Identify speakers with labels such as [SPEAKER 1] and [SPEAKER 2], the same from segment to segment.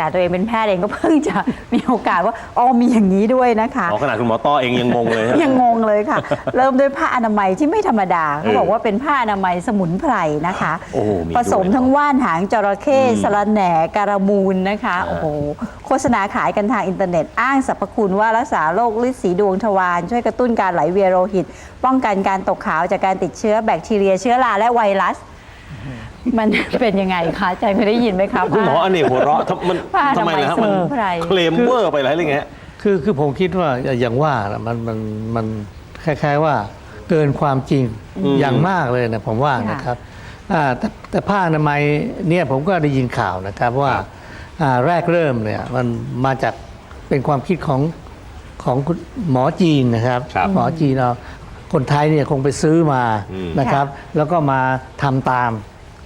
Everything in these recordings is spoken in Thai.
[SPEAKER 1] นาดตัวเองเป็นแพทย์เองก็เพิ่งจะมีโอกาสว่าอ๋อมีอย่างนี้ด้วยนะคะ
[SPEAKER 2] อ๋อขนาดคุณหมอต้อเองยังงงเลยฮะ
[SPEAKER 1] ยังงงเลยค่ะ เริ่มด้วยผ้าอนามัยที่ไม่ธรรมดาเขาบอกว่าเป็นผ้าอนามัยสมุนไพรนะคะ
[SPEAKER 2] โอ้โหมีด้วย
[SPEAKER 1] ผสมทั้งว่านหางจระเข้
[SPEAKER 2] อืม
[SPEAKER 1] สะระแหน่การามูลนะคะ
[SPEAKER 2] อ่า
[SPEAKER 1] โอ้โหโฆษณาขายกันทางอินเทอร์เน็ตอ้างสรรพคุณว่ารักษาโรคลิดสีดวงทวารช่วยกระตุ้นการไหลเวียนโลหิต ป้องกันการตกขาวจากการติดเชื้อแบคทีเรียเชื้อราและไวรัส มันเป็นยังไงคะอาจารย์เคยได้ยินไหมคะ
[SPEAKER 2] คุณหมออเนกหัวเราะทำมัน
[SPEAKER 1] ผ้าอ
[SPEAKER 2] ทำ
[SPEAKER 1] นา
[SPEAKER 2] ไม
[SPEAKER 1] มัย
[SPEAKER 2] นะฮะ
[SPEAKER 1] ส
[SPEAKER 2] มัน
[SPEAKER 1] มุนไพร
[SPEAKER 2] เคลมเวอร์ไปอะไรอย่างเงี้ย
[SPEAKER 3] คือคือผมคิดว่าอย่างว่านะมันมันมันคล้ายๆว่า เกินความจริง
[SPEAKER 2] อืม
[SPEAKER 3] อย่างมากเลยนะผมว่า
[SPEAKER 1] ค่ะ
[SPEAKER 3] นะครับอ่าแต่แต่ผ้าอนามัยเนี่ยผมก็ได้ยินข่าวนะครับว่า
[SPEAKER 2] ครับ
[SPEAKER 3] อ่าแรกเริ่มเนี่ยมันมาจากเป็นความคิดของของคุณหมอจีนนะครับ
[SPEAKER 2] ครับ
[SPEAKER 3] หมอจีนเอาคนไทยเนี่ยคงไปซื้อมา
[SPEAKER 2] อืม
[SPEAKER 3] นะครับ แล้วก็มาทำตาม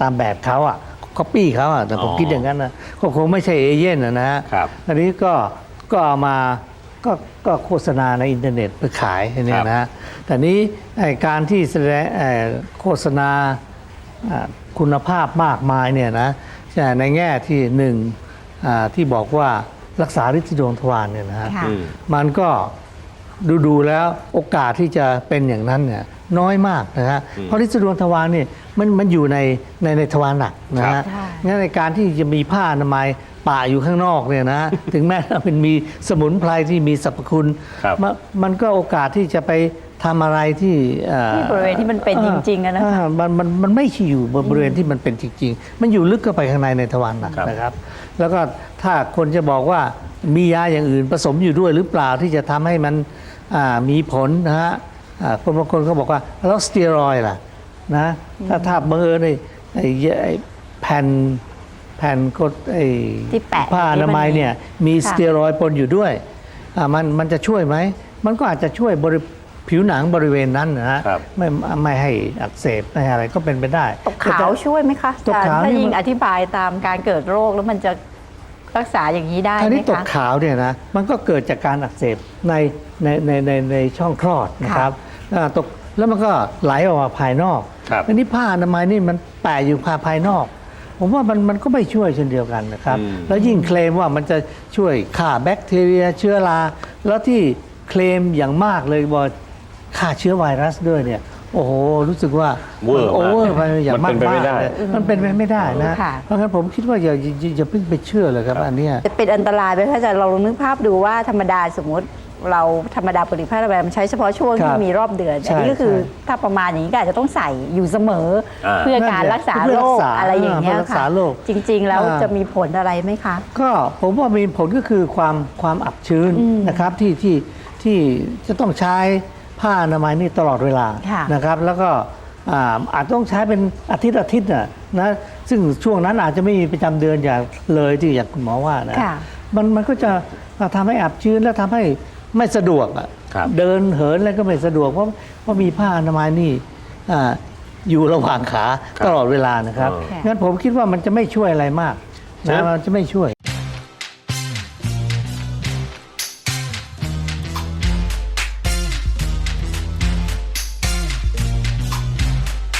[SPEAKER 3] ตามแบบเขาอะก๊อปปี้เขาอะแต่ผม
[SPEAKER 2] อ๋อ
[SPEAKER 3] คิดอย่างนั้นนะก็คงไม่ใช่เอเย่นนะนะฮะ
[SPEAKER 2] ครับ
[SPEAKER 3] อันนี้ก็ก็เอามาก็ก็โฆษณาในอินเทอร์เน็ตเพื่อขายเนี่ยนะฮะแต่นี้ไอ้การที่แสดงเอ่อโฆษณาอ่าคุณภาพมากมายเนี่ยนะแต่ในแง่ที่หนึ่งอ่าที่บอกว่ารักษาฤทธิ์ดวงทวารเนี่ยนะฮะ
[SPEAKER 1] ค่ะ
[SPEAKER 2] อืม
[SPEAKER 3] มันก็ ดูดูๆแล้วโอกาสที่จะเป็นอย่างนั้นเนี่ยน้อยมากนะฮะ
[SPEAKER 2] อืม
[SPEAKER 3] เพราะฤทธิ์ดวงทวารเนี่ยมันมันอยู่ในในในทวารหนักนะ
[SPEAKER 2] ครั
[SPEAKER 3] ฮะ
[SPEAKER 2] บ
[SPEAKER 1] ค่ะ
[SPEAKER 3] งั้นในการที่จะมีผ้าอนามัยป่าอยู่ข้างนอกเนี่ยนะ ถึงแม้ว่าเป็นมีสมุนไพรที่มีสรรพคุณ
[SPEAKER 2] ครับ
[SPEAKER 3] มนมันก็โอกาสที่จะไปทำอะไรที่เอ่อ
[SPEAKER 1] ที่บริเวณที่มันเป็นจริงๆอะนะคะา
[SPEAKER 3] มันมันมันไม่ใช่อยู่บริเวณที่มันเป็นจริง ๆ มันอยู่ลึกเข้าไปข้างในในทวารหนัก
[SPEAKER 2] ครับ
[SPEAKER 3] นะครับ แล้วก็ถ้าคนจะบอกว่ามียาอย่างอื่นผสมอยู่ด้วยหรือเปล่าที่จะทำให้มันอ่า มีผลนะฮะอ่าคนบางคนก็บอกว่าแล้วสเตียรอยด์ล่ะนะถ้าถ้าบังเอิญไอ้ไอ้ไอ้แผ่นแผ่นกดไอ้
[SPEAKER 1] ที่แปะ
[SPEAKER 3] ผ้าอนามัยเนี่ยมี
[SPEAKER 1] ค่ะ
[SPEAKER 3] สเตียรอยด์ปนอยู่ด้วยอ่ามันมันจะช่วยไหม มันก็อาจจะช่วยบริผิวหนังบริเวณนั้นนะฮะ
[SPEAKER 2] ครับ
[SPEAKER 3] ไม่ไม่ให้อักเสบไม่ให้อะไรก็เป็นไปได้
[SPEAKER 1] ตกขาวช่วยไหมคะ
[SPEAKER 3] ตกขาว
[SPEAKER 1] ถ้า
[SPEAKER 3] นี่
[SPEAKER 1] ยิ่ง
[SPEAKER 3] มัน
[SPEAKER 1] อธิบายตามการเกิดโรคแล้วมันจะ รักษาอย่างนี้ได้
[SPEAKER 3] อัน
[SPEAKER 1] ไหม
[SPEAKER 3] นี้ตก
[SPEAKER 1] คะ
[SPEAKER 3] ขาวเนี่ยนะมันก็เกิดจากการอักเสบในในในในในช่องคลอดนะครับอ่าตกแล้วมันก็ไหลออกมาภายนอก
[SPEAKER 2] ครับ
[SPEAKER 3] อันนี้ผ้าอนามัยนี่มันแปะอยู่ภายภายนอก ผมว่ามันมันก็ไม่ช่วยเช่นเดียวกันนะครับ
[SPEAKER 2] อืม
[SPEAKER 3] แล้วยิ่งเคลมว่ามันจะช่วยฆ่าแบคทีเรียเชื้อรา แล้วที่เคลมอย่างมากเลยว่าฆ่าเชื้อไวรัสด้วยเนี่ย โอ้โห รู้สึกว่า
[SPEAKER 2] เวอร์
[SPEAKER 3] โอเวอร์
[SPEAKER 2] มาก
[SPEAKER 3] ไปอย่าง
[SPEAKER 2] มั
[SPEAKER 3] มาก
[SPEAKER 2] นเป็นไปไม่
[SPEAKER 3] ๆ
[SPEAKER 2] ได้
[SPEAKER 3] เลยมันเป็นไปไม่ได้นะ
[SPEAKER 1] ค่ะ
[SPEAKER 3] เพราะงั้นผมคิดว่าอย่าอย่าอย่าเพิ่งไปเชื่อเลยครับอันเนี้ย
[SPEAKER 1] จะเป็นอันตรายไหมคะอาจารย์เราลองนึกภาพดูว่าธรรมดาสมมติเราธรรมดาปริภาคแบบมันใช้เฉพาะช่วง
[SPEAKER 3] ครั
[SPEAKER 1] ที่
[SPEAKER 3] บ
[SPEAKER 1] มีรอบเดือน
[SPEAKER 3] ใช่
[SPEAKER 1] อันนี้ก็คือ
[SPEAKER 3] ใช่
[SPEAKER 1] ถ้าประมาณอย่างนี้ก็อาจจะต้องใส่อยู่เสมอ
[SPEAKER 2] อ่า
[SPEAKER 1] เพื่อการรักษา
[SPEAKER 3] เพื่อ
[SPEAKER 1] โร
[SPEAKER 3] รัก
[SPEAKER 1] ค
[SPEAKER 3] ษา
[SPEAKER 1] อะไรอย่างเงี้ย
[SPEAKER 3] เพื่อรัก
[SPEAKER 1] ค่ะ
[SPEAKER 3] ษาโรค
[SPEAKER 1] จริง ๆ แล้ว
[SPEAKER 3] อ่า
[SPEAKER 1] จะมีผลอะไรไหมคะ
[SPEAKER 3] ก็ผมว่ามีผลก็คือความความอับชื้น
[SPEAKER 1] อืม
[SPEAKER 3] นะครับที่ที่ที่จะต้องใช้ ผ้าอนามัยนี่ตลอดเวลา
[SPEAKER 1] ค่ะ
[SPEAKER 3] นะครับ แล้วก็อ่าอาจต้องใช้เป็นอาทิตย์อาทิตย์น่ะนะซึ่งช่วงนั้นอาจจะไม่มีประจำเดือนอย่างเลยที่อย่างคุณหมอว่านะ
[SPEAKER 1] ค่ะ
[SPEAKER 3] มันมันก็จะทำให้อับชื้นและทำให้ไม่สะดวกอะ
[SPEAKER 2] ครับ
[SPEAKER 3] เดินเหินอะไรก็ไม่สะดวกเพราะเพราะมีผ้าอนามัยนี่อ่าอยู่ระหว่างขา
[SPEAKER 2] ครับ
[SPEAKER 3] ตลอดเวลานะครับ
[SPEAKER 2] เออ
[SPEAKER 3] งั้นผมคิดว่ามันจะไม่ช่วยอะไรมาก
[SPEAKER 2] ฉะนั้
[SPEAKER 3] นะ
[SPEAKER 2] น
[SPEAKER 3] มันจะไม่ช่วย